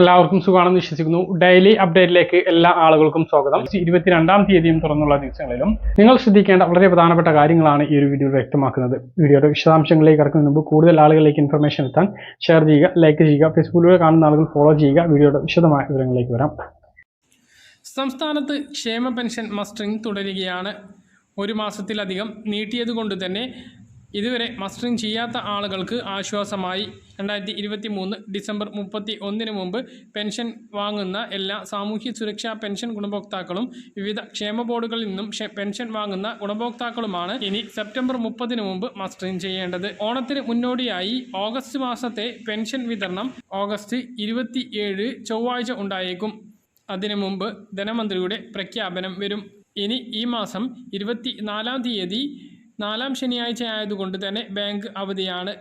എല്ലാവർക്കും സുഖമാണെന്ന് വിശ്വസിക്കുന്നു. ഡെയിലി അപ്ഡേറ്റിലേക്ക് എല്ലാ ആളുകൾക്കും സ്വാഗതം. ഇരുപത്തിരണ്ടാം തീയതിയും തുറന്നുള്ള ദിവസങ്ങളിലും നിങ്ങൾ ശ്രദ്ധിക്കേണ്ട വളരെ പ്രധാനപ്പെട്ട കാര്യങ്ങളാണ് ഈ ഒരു വീഡിയോ വ്യക്തമാക്കുന്നത്. വീഡിയോയുടെ വിശദാംശങ്ങളിലേക്ക് കടക്കുന്നതിന് മുമ്പ് കൂടുതൽ ആളുകളിലേക്ക് ഇൻഫർമേഷൻ എത്താൻ ഷെയർ ചെയ്യുക ലൈക്ക് ചെയ്യുക ഫേസ്ബുക്കിലൂടെ കാണുന്ന ആളുകൾ ഫോളോ ചെയ്യുക വീഡിയോയുടെ വിശദമായ വിവരങ്ങളിലേക്ക് വരാം. സംസ്ഥാനത്ത് ക്ഷേമ പെൻഷൻ മസ്റ്ററിംഗ് തുടരുകയാണ്. ഒരു മാസത്തിലധികം നീട്ടിയതുകൊണ്ട് തന്നെ ഇതുവരെ മസ്റ്ററിംഗ് ചെയ്യാത്ത ആളുകൾക്ക് ആശ്വാസമായി. രണ്ടായിരത്തി ഇരുപത്തി മൂന്ന് ഡിസംബർ മുപ്പത്തി ഒന്നിന് മുമ്പ് പെൻഷൻ വാങ്ങുന്ന എല്ലാ സാമൂഹ്യ സുരക്ഷാ പെൻഷൻ ഗുണഭോക്താക്കളും വിവിധ ക്ഷേമ ബോർഡുകളിൽ നിന്നും പെൻഷൻ വാങ്ങുന്ന ഗുണഭോക്താക്കളുമാണ് ഇനി സെപ്റ്റംബർ മുപ്പതിന് മുമ്പ് മസ്റ്ററിംഗ് ചെയ്യേണ്ടത്. ഓണത്തിന് മുന്നോടിയായി ഓഗസ്റ്റ് മാസത്തെ പെൻഷൻ വിതരണം ഓഗസ്റ്റ് ഇരുപത്തി ഏഴ് ചൊവ്വാഴ്ച ഉണ്ടായേക്കും. അതിനു മുമ്പ് ധനമന്ത്രിയുടെ പ്രഖ്യാപനം വരും. ഇനി ഈ മാസം ഇരുപത്തി നാലാം തീയതി നാലാം ശനിയാഴ്ച ആയതുകൊണ്ട് തന്നെ ബാങ്ക് അവധിയാണ്.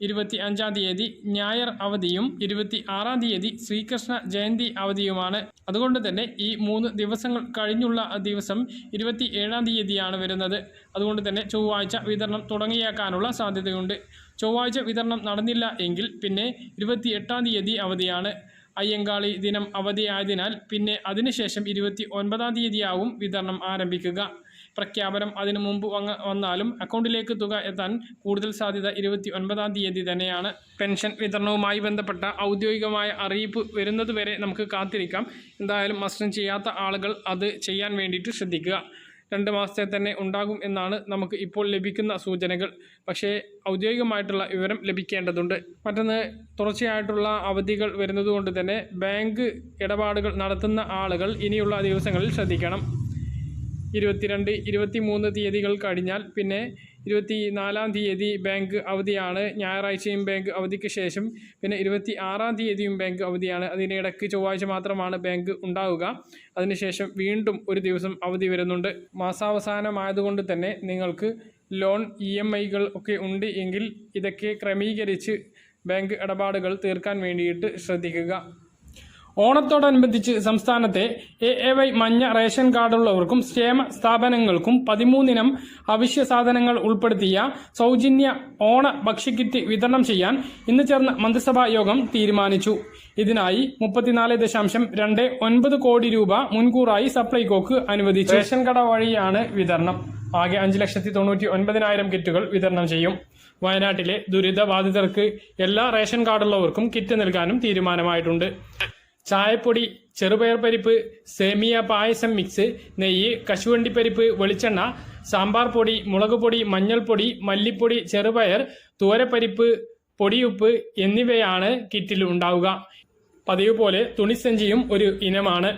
ഇരുപത്തി അഞ്ചാം തീയതി ഞായർ അവധിയും ഇരുപത്തി ആറാം തീയതി ശ്രീകൃഷ്ണ ജയന്തി അവധിയുമാണ്. അതുകൊണ്ട് തന്നെ ഈ മൂന്ന് ദിവസങ്ങൾ കഴിഞ്ഞുള്ള ദിവസം ഇരുപത്തി ഏഴാം തീയതിയാണ് വരുന്നത്. അതുകൊണ്ട് തന്നെ ചൊവ്വാഴ്ച വിതരണം തുടങ്ങിയേക്കാനുള്ള സാധ്യതയുണ്ട്. ചൊവ്വാഴ്ച വിതരണം നടന്നില്ല എങ്കിൽ പിന്നെ ഇരുപത്തി എട്ടാം തീയതി അവധിയാണ്. അയ്യങ്കാളി ദിനം അവധിയായതിനാൽ പിന്നെ അതിനുശേഷം ഇരുപത്തി ഒൻപതാം തീയതിയാവും വിതരണം ആരംഭിക്കുക. പ്രഖ്യാപനം അതിനു മുമ്പ് വന്നാലും അക്കൗണ്ടിലേക്ക് തുക എത്താൻ കൂടുതൽ സാധ്യത ഇരുപത്തി ഒൻപതാം തീയതി തന്നെയാണ്. പെൻഷൻ വിതരണവുമായി ബന്ധപ്പെട്ട ഔദ്യോഗികമായ അറിയിപ്പ് വരുന്നതുവരെ നമുക്ക് കാത്തിരിക്കാം. എന്തായാലും മസ്റ്റം ചെയ്യാത്ത ആളുകൾ അത് ചെയ്യാൻ വേണ്ടിയിട്ട് ശ്രദ്ധിക്കുക. രണ്ട് മാസത്തെ തന്നെ ഉണ്ടാകും എന്നാണ് നമുക്ക് ഇപ്പോൾ ലഭിക്കുന്ന സൂചനകൾ. പക്ഷേ ഔദ്യോഗികമായിട്ടുള്ള വിവരം ലഭിക്കേണ്ടതുണ്ട്. മറ്റൊന്ന് തുടർച്ചയായിട്ടുള്ള അവധികൾ വരുന്നതുകൊണ്ട് തന്നെ ബാങ്ക് ഇടപാടുകൾ നടത്തുന്ന ആളുകൾ ഇനിയുള്ള ദിവസങ്ങളിൽ ശ്രദ്ധിക്കണം. ഇരുപത്തിരണ്ട് ഇരുപത്തി മൂന്ന് തീയതികൾ കഴിഞ്ഞാൽ പിന്നെ ഇരുപത്തി നാലാം തീയതി ബാങ്ക് അവധിയാണ്. ഞായറാഴ്ചയും ബാങ്ക് അവധിക്ക് ശേഷം പിന്നെ ഇരുപത്തി ആറാം തീയതിയും ബാങ്ക് അവധിയാണ്. അതിനിടയ്ക്ക് ചൊവ്വാഴ്ച മാത്രമാണ് ബാങ്ക് ഉണ്ടാവുക. അതിനുശേഷം വീണ്ടും ഒരു ദിവസം അവധി വരുന്നുണ്ട്. മാസാവസാനമായതുകൊണ്ട് തന്നെ നിങ്ങൾക്ക് ലോൺ ഇ എം ഐകൾ ഒക്കെ ഉണ്ട് എങ്കിൽ ഇതൊക്കെ ക്രമീകരിച്ച് ബാങ്ക് ഇടപാടുകൾ തീർക്കാൻ വേണ്ടിയിട്ട് ശ്രദ്ധിക്കുക. ഓണത്തോടനുബന്ധിച്ച് സംസ്ഥാനത്തെ എ എ വൈ മഞ്ഞ റേഷൻ കാർഡുള്ളവർക്കും ക്ഷേമ സ്ഥാപനങ്ങൾക്കും പതിമൂന്നിനം അവശ്യ സാധനങ്ങൾ ഉൾപ്പെടുത്തിയ സൗജന്യ ഓണ ഭക്ഷ്യക്കിറ്റ് വിതരണം ചെയ്യാൻ ഇന്ന് ചേർന്ന മന്ത്രിസഭാ യോഗം തീരുമാനിച്ചു. ഇതിനായി മുപ്പത്തിനാല് ദശാംശം രണ്ട് ഒൻപത് കോടി രൂപ മുൻകൂറായി സപ്ലൈകോക്ക് അനുവദിച്ചു. റേഷൻ കട വഴിയാണ് വിതരണം. ആകെ അഞ്ച് ലക്ഷത്തി തൊണ്ണൂറ്റി ഒൻപതിനായിരം കിറ്റുകൾ വിതരണം ചെയ്യും. വയനാട്ടിലെ ദുരിതബാധിതർക്ക് എല്ലാ റേഷൻ കാർഡുള്ളവർക്കും കിറ്റ് നൽകാനും തീരുമാനമായിട്ടുണ്ട്. ചായപ്പൊടി ചെറുപയർ പരിപ്പ് സേമിയ പായസം മിക്സ് നെയ്യ് കശുവണ്ടി പരിപ്പ് വെളിച്ചെണ്ണ സാമ്പാർ പൊടി മുളക് പൊടി മഞ്ഞൾപ്പൊടി മല്ലിപ്പൊടി ചെറുപയർ തൂരപ്പരിപ്പ് പൊടിയുപ്പ് എന്നിവയാണ് കിറ്റിൽ ഉണ്ടാവുക. പതിവ് പോലെ തുണിസഞ്ചിയും ഒരു ഇനമാണ്.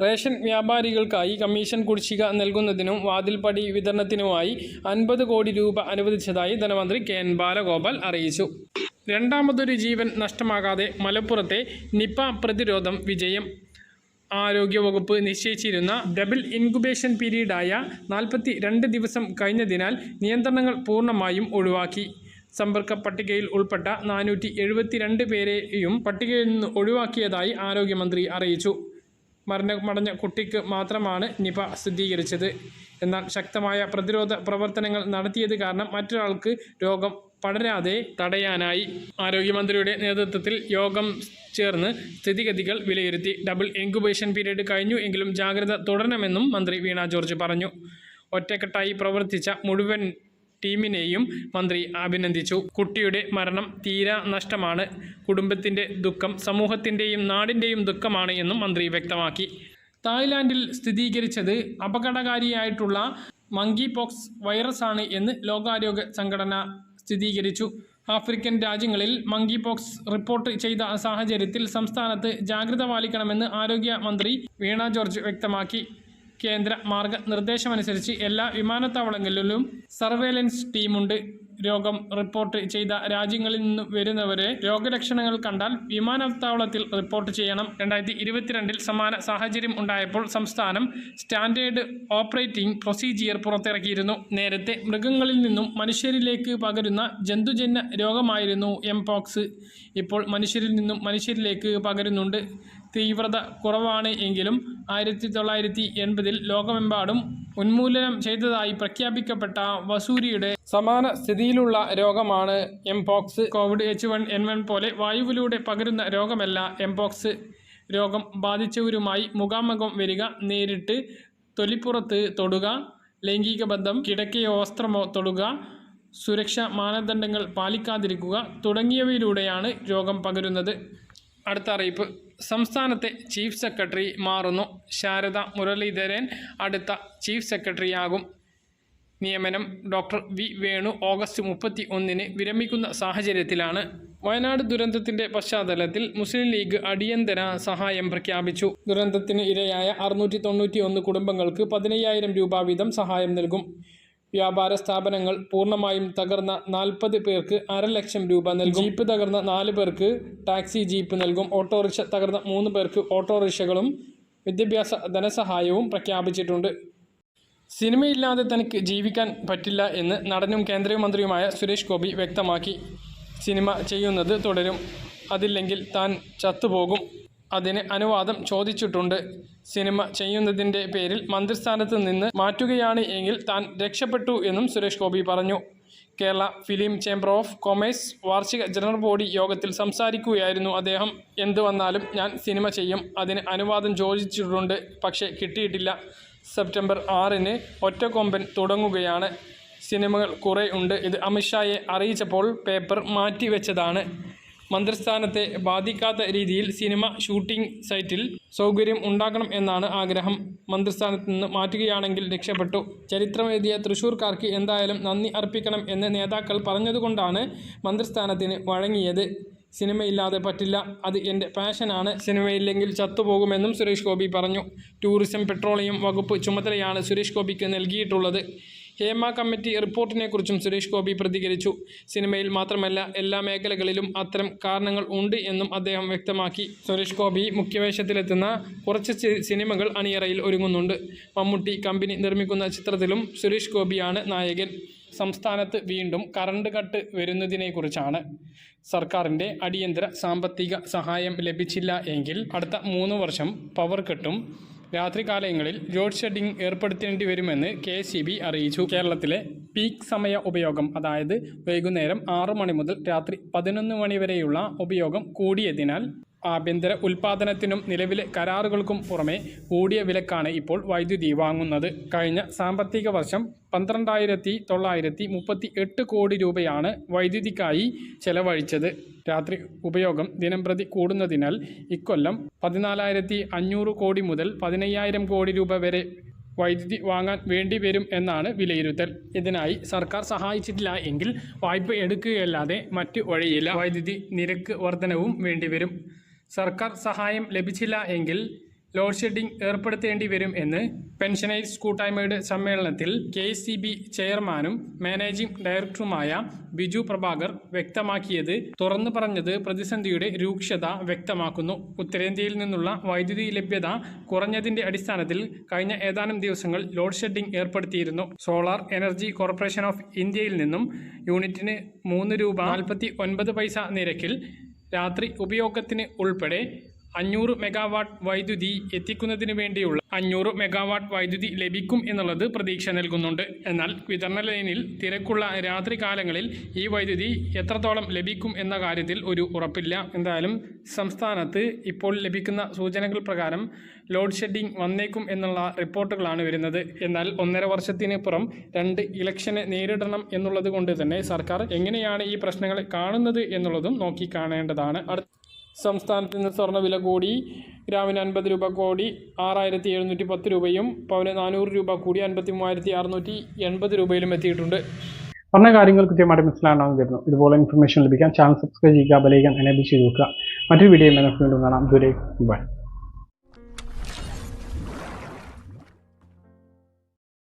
റേഷൻ വ്യാപാരികൾക്കായി കമ്മീഷൻ കുടിശ്ശിക നൽകുന്നതിനും വാതിൽപ്പടി വിതരണത്തിനുമായി അൻപത് കോടി രൂപ അനുവദിച്ചതായി ധനമന്ത്രി കെ എൻ ബാലഗോപാൽ അറിയിച്ചു. രണ്ടാമതൊരു ജീവൻ നഷ്ടമാകാതെ മലപ്പുറത്തെ നിപ പ്രതിരോധം വിജയം. ആരോഗ്യവകുപ്പ് നിശ്ചയിച്ചിരുന്ന ഡബിൾ ഇൻകുബേഷൻ പീരീഡായ നാൽപ്പത്തി രണ്ട് ദിവസം കഴിഞ്ഞതിനാൽ നിയന്ത്രണങ്ങൾ പൂർണമായും ഒഴിവാക്കി. സമ്പർക്ക പട്ടികയിൽ ഉൾപ്പെട്ട നാനൂറ്റി എഴുപത്തിരണ്ട് പേരെയും പട്ടികയിൽ നിന്ന് ഒഴിവാക്കിയതായി ആരോഗ്യമന്ത്രി അറിയിച്ചു. മരണമടഞ്ഞ കുട്ടിക്ക് മാത്രമാണ് നിപ സ്ഥിരീകരിച്ചത്. എന്നാൽ ശക്തമായ പ്രതിരോധ പ്രവർത്തനങ്ങൾ നടത്തിയത് കാരണം മറ്റൊരാൾക്ക് രോഗം പടരാതെ തടയാനായി ആരോഗ്യമന്ത്രിയുടെ നേതൃത്വത്തിൽ യോഗം ചേർന്ന് സ്ഥിതിഗതികൾ വിലയിരുത്തി. ഡബിൾ ഇൻക്യുബേഷൻ പീരീഡ് കഴിഞ്ഞു എങ്കിലും ജാഗ്രത തുടരണമെന്നും മന്ത്രി വീണ ജോർജ് പറഞ്ഞു. ഒറ്റക്കെട്ടായി പ്രവർത്തിച്ച മുഴുവൻ ടീമിനെയും മന്ത്രി അഭിനന്ദിച്ചു. കുട്ടിയുടെ മരണം തീരാ നഷ്ടമാണ്. കുടുംബത്തിന്റെ ദുഃഖം സമൂഹത്തിന്റെയും നാടിന്റെയും ദുഃഖമാണ് എന്നും മന്ത്രി വ്യക്തമാക്കി. തായ്ലാൻഡിൽ സ്ഥിരീകരിച്ചത് അപകടകാരിയായിട്ടുള്ള മങ്കി പോക്സ് വൈറസാണ് എന്ന് ലോകാരോഗ്യ സംഘടന സ്ഥിരീകരിച്ചു. ആഫ്രിക്കൻ രാജ്യങ്ങളിൽ മങ്കി പോക്സ് റിപ്പോർട്ട് ചെയ്ത സാഹചര്യത്തിൽ സംസ്ഥാനത്ത് ജാഗ്രത പാലിക്കണമെന്ന് ആരോഗ്യ മന്ത്രി വീണ ജോർജ് വ്യക്തമാക്കി. കേന്ദ്ര മാർഗനിർദ്ദേശമനുസരിച്ച് എല്ലാ വിമാനത്താവളങ്ങളിലും സർവേലൻസ് ടീമുണ്ട്. രോഗം റിപ്പോർട്ട് ചെയ്ത രാജ്യങ്ങളിൽ നിന്ന് വരുന്നവരെ രോഗലക്ഷണങ്ങൾ കണ്ടാൽ വിമാനത്താവളത്തിൽ റിപ്പോർട്ട് ചെയ്യണം. രണ്ടായിരത്തി ഇരുപത്തിരണ്ടിൽ സമാന സാഹചര്യം ഉണ്ടായപ്പോൾ സംസ്ഥാനം സ്റ്റാൻഡേർഡ് ഓപ്പറേറ്റിംഗ് പ്രൊസീജിയർ പുറത്തിറക്കിയിരുന്നു. നേരത്തെ മൃഗങ്ങളിൽ നിന്നും മനുഷ്യരിലേക്ക് പകരുന്ന ജന്തുജന്യ രോഗമായിരുന്നു എംപോക്സ് ഇപ്പോൾ മനുഷ്യരിൽ നിന്നും മനുഷ്യരിലേക്ക് പകരുന്നുണ്ട്. തീവ്രത കുറവാണ് എങ്കിലും ആയിരത്തി തൊള്ളായിരത്തി എൺപതിൽ ലോകമെമ്പാടും ഉന്മൂലനം ചെയ്തതായി പ്രഖ്യാപിക്കപ്പെട്ട വസൂരിയുടെ സമാന സ്ഥിതിയിലുള്ള രോഗമാണ് mpox Covid H one N one പോലെ വായുവിലൂടെ പകരുന്ന രോഗമല്ല എംപോക്സ് രോഗം ബാധിച്ചവരുമായി മുഖാമുഖം വരിക നേരിട്ട് തൊലിപ്പുറത്ത് തൊടുക ലൈംഗിക ബന്ധം കിടക്കയോ വസ്ത്രമോ തൊടുക സുരക്ഷാ മാനദണ്ഡങ്ങൾ പാലിക്കാതിരിക്കുക തുടങ്ങിയവയിലൂടെയാണ് രോഗം പകരുന്നത്. അടുത്ത അറിയിപ്പ്. സംസ്ഥാനത്തെ ചീഫ് സെക്രട്ടറി മാറുന്നു. ശാരദ മുരളീധരൻ അടുത്ത ചീഫ് സെക്രട്ടറിയാകും. നിയമനം ഡോക്ടർ വി. വേണു ഓഗസ്റ്റ് മുപ്പത്തി ഒന്നിന് വിരമിക്കുന്ന സാഹചര്യത്തിലാണ് വയനാട് ദുരന്തത്തിന്റെ പശ്ചാത്തലത്തിൽ മുസ്ലിം ലീഗ് അടിയന്തര സഹായം പ്രഖ്യാപിച്ചു. ദുരന്തത്തിന് ഇരയായ അറുന്നൂറ്റി തൊണ്ണൂറ്റി ഒന്ന് കുടുംബങ്ങൾക്ക് പതിനയ്യായിരം രൂപ വീതം സഹായം നൽകും. വ്യാപാര സ്ഥാപനങ്ങൾ പൂർണമായും തകർന്ന നാൽപ്പത് പേർക്ക് അര ലക്ഷം രൂപ നൽകും. ജീപ്പ് തകർന്ന നാല് പേർക്ക് ടാക്സി ജീപ്പ് നൽകും. ഓട്ടോറിക്ഷ തകർന്ന മൂന്ന് പേർക്ക് ഓട്ടോറിക്ഷകളും വിദ്യാഭ്യാസ ധനസഹായവും പ്രഖ്യാപിച്ചിട്ടുണ്ട്. സിനിമയില്ലാതെ തനിക്ക് ജീവിക്കാൻ പറ്റില്ല എന്ന് നടനും കേന്ദ്രമന്ത്രിയുമായ സുരേഷ് ഗോപി വ്യക്തമാക്കി. സിനിമ ചെയ്യുന്നത് തുടരും. അതില്ലെങ്കിൽ താൻ ചത്തുപോകും. അതിന് അനുവാദം ചോദിച്ചിട്ടുണ്ട്. സിനിമ ചെയ്യുന്നതിന്റെ പേരിൽ മന്ത്രിസ്ഥാനത്ത് നിന്ന് മാറ്റുകയാണ് എങ്കിൽ താൻ രക്ഷപ്പെട്ടു എന്നും സുരേഷ് ഗോപി പറഞ്ഞു. Kerala film chamber of commerce വാർഷിക ജനറൽ ബോഡി യോഗത്തിൽ സംസാരിക്കുകയായിരുന്നു അദ്ദേഹം. എന്തു വന്നാലും ഞാൻ സിനിമ ചെയ്യും. അതിന് അനുവാദം ചോദിച്ചിട്ടുണ്ട്. പക്ഷേ കിട്ടിയിട്ടില്ല. സെപ്റ്റംബർ ആറിന് ഒറ്റക്കൊമ്പൻ തുടങ്ങുകയാണ്. സിനിമകൾ കുറേ ഉണ്ട്. ഇത് അമിത്ഷായെ അറിയിച്ചപ്പോൾ പേപ്പർ മാറ്റിവെച്ചതാണ്. മന്ത്രിസ്ഥാനത്തെ ബാധിക്കാത്ത രീതിയിൽ സിനിമ ഷൂട്ടിംഗ് സൈറ്റിൽ സൗകര്യം ഉണ്ടാക്കണം എന്നാണ് ആഗ്രഹം. മന്ത്രിസ്ഥാനത്ത് നിന്ന് മാറ്റുകയാണെങ്കിൽ രക്ഷപ്പെട്ടു. ചരിത്രമെഴുതിയ തൃശൂർക്കാർക്ക് എന്തായാലും നന്ദി അർപ്പിക്കണം എന്ന് നേതാക്കൾ പറഞ്ഞതുകൊണ്ടാണ് മന്ത്രിസ്ഥാനത്തിന് വഴങ്ങിയത്. സിനിമയില്ലാതെ പറ്റില്ല. അത് എന്റെ പാഷനാണ്. സിനിമയില്ലെങ്കിൽ ചത്തുപോകുമെന്നും സുരേഷ് ഗോപി പറഞ്ഞു. ടൂറിസം പെട്രോളിയം വകുപ്പ് ചുമതലയാണ് സുരേഷ് ഗോപിക്ക് നൽകിയിട്ടുള്ളത്. ഹേമ കമ്മിറ്റി റിപ്പോർട്ടിനെക്കുറിച്ചും സുരേഷ് ഗോപി പ്രതികരിച്ചു. സിനിമയിൽ മാത്രമല്ല എല്ലാ മേഖലകളിലും അത്തരം കാരണങ്ങൾ ഉണ്ട് എന്നും അദ്ദേഹം വ്യക്തമാക്കി. സുരേഷ് ഗോപി മുഖ്യവേഷത്തിലെത്തുന്ന കുറച്ച് സിനിമകൾ അണിയറയിൽ ഒരുങ്ങുന്നുണ്ട്. മമ്മൂട്ടി കമ്പനി നിർമ്മിക്കുന്ന ചിത്രത്തിലും സുരേഷ് ഗോപിയാണ് നായകൻ. സംസ്ഥാനത്ത് വീണ്ടും കറണ്ട് കട്ട് വരുന്നതിനെക്കുറിച്ചാണ്. സർക്കാരിന്റെ അടിയന്തര സാമ്പത്തിക സഹായം ലഭിച്ചില്ല എങ്കിൽ അടുത്ത മൂന്ന് വർഷം പവർ കട്ടും രാത്രികാലങ്ങളിൽ ലോഡ് ഷെഡിംഗ് ഏർപ്പെടുത്തേണ്ടി വരുമെന്ന് കെ സി ബി അറിയിച്ചു. കേരളത്തിലെ പീക്ക് സമയ ഉപയോഗം അതായത് വൈകുന്നേരം ആറു മണി മുതൽ രാത്രി പതിനൊന്ന് മണി വരെയുള്ള ഉപയോഗം കൂടിയതിനാൽ ആഭ്യന്തര ഉൽപാദനത്തിനും നിലവിലെ കരാറുകൾക്കും പുറമെ കൂടിയ വിലക്കാണ് ഇപ്പോൾ വൈദ്യുതി വാങ്ങുന്നത്. കഴിഞ്ഞ സാമ്പത്തിക വർഷം പന്ത്രണ്ടായിരത്തി തൊള്ളായിരത്തി മുപ്പത്തി എട്ട് കോടി രൂപയാണ് വൈദ്യുതിക്കായി ചെലവഴിച്ചത്. രാത്രി ഉപയോഗം ദിനംപ്രതി കൂടുന്നതിനാൽ ഇക്കൊല്ലം പതിനാലായിരത്തി അഞ്ഞൂറ് കോടി മുതൽ പതിനയ്യായിരം കോടി രൂപ വരെ വൈദ്യുതി വാങ്ങാൻ വേണ്ടി വരും എന്നാണ് വിലയിരുത്തൽ. ഇതിനായി സർക്കാർ സഹായിച്ചിട്ടില്ല എങ്കിൽ വായ്പ എടുക്കുകയല്ലാതെ മറ്റു വഴിയില്ല. വൈദ്യുതി നിരക്ക് വർധനവും വേണ്ടിവരും. സർക്കാർ സഹായം ലഭിച്ചില്ല എങ്കിൽ ലോഡ് ഷെഡിംഗ് ഏർപ്പെടുത്തേണ്ടി വരും എന്ന് പെൻഷനേഴ്സ് കൂട്ടായ്മയുടെ സമ്മേളനത്തിൽ കെ സി ബി ചെയർമാനും മാനേജിംഗ് ഡയറക്ടറുമായ ബിജു പ്രഭാകർ വ്യക്തമാക്കിയത് തുറന്നു പറഞ്ഞത് പ്രതിസന്ധിയുടെ രൂക്ഷത വ്യക്തമാക്കുന്നു. ഉത്തരേന്ത്യയിൽ നിന്നുള്ള വൈദ്യുതി ലഭ്യത കുറഞ്ഞതിന്റെ അടിസ്ഥാനത്തിൽ കഴിഞ്ഞ ഏതാനും ദിവസങ്ങൾ ലോഡ് ഷെഡിംഗ് ഏർപ്പെടുത്തിയിരുന്നു. സോളാർ എനർജി കോർപ്പറേഷൻ ഓഫ് ഇന്ത്യയിൽ നിന്നും യൂണിറ്റിന് മൂന്ന് രൂപ നാൽപ്പത്തി ഒൻപത് പൈസ നിരക്കിൽ രാത്രി ഉപയോഗത്തിന് ഉൾപ്പെടെ അഞ്ഞൂറ് മെഗാവാട്ട് വൈദ്യുതി എത്തിക്കുന്നതിന് വേണ്ടിയുള്ള അഞ്ഞൂറ് മെഗാവാട്ട് വൈദ്യുതി ലഭിക്കും എന്നുള്ളത് പ്രതീക്ഷ നൽകുന്നുണ്ട്. എന്നാൽ വിതരണ ലൈനിൽ തിരക്കുള്ള രാത്രികാലങ്ങളിൽ ഈ വൈദ്യുതി എത്രത്തോളം ലഭിക്കും എന്ന കാര്യത്തിൽ ഒരു ഉറപ്പില്ല. എന്തായാലും സംസ്ഥാനത്ത് ഇപ്പോൾ ലഭിക്കുന്ന സൂചനകൾ പ്രകാരം ലോഡ് ഷെഡിംഗ് വന്നേക്കും എന്നുള്ള റിപ്പോർട്ടുകളാണ് വരുന്നത്. എന്നാൽ ഒന്നര വർഷത്തിന് പുറം രണ്ട് ഇലക്ഷനെ നേരിടണം എന്നുള്ളത് കൊണ്ട് തന്നെ സർക്കാർ എങ്ങനെയാണ് ഈ പ്രശ്നങ്ങൾ കാണുന്നത് എന്നുള്ളതും നോക്കി കാണേണ്ടതാണ്. അടുത്ത സംസ്ഥാനത്ത് നിന്ന് സ്വർണവില കൂടി ഗ്രാമിന് അൻപത് രൂപ കോടി ആറായിരത്തി എഴുന്നൂറ്റി പത്ത് രൂപയും പവന് നാനൂറ് രൂപ കൂടി അൻപത്തി മൂവായിരത്തി അറുന്നൂറ്റി എൺപത് രൂപയിലും എത്തിയിട്ടുണ്ട്. പറഞ്ഞ കാര്യങ്ങൾ കൃത്യമായിട്ട് മനസ്സിലാണെന്ന് കരുതുന്നു. ഇതുപോലെ ഇൻഫർമേഷൻ ലഭിക്കാൻ ചാനൽ സബ്സ്ക്രൈബ് ചെയ്യുക ബലയിക്കാൻ എനേബിൾ ചെയ്ത് നോക്കുക മറ്റൊരു വീഡിയോ വീണ്ടും കാണാം. ദൂരെ ബൈ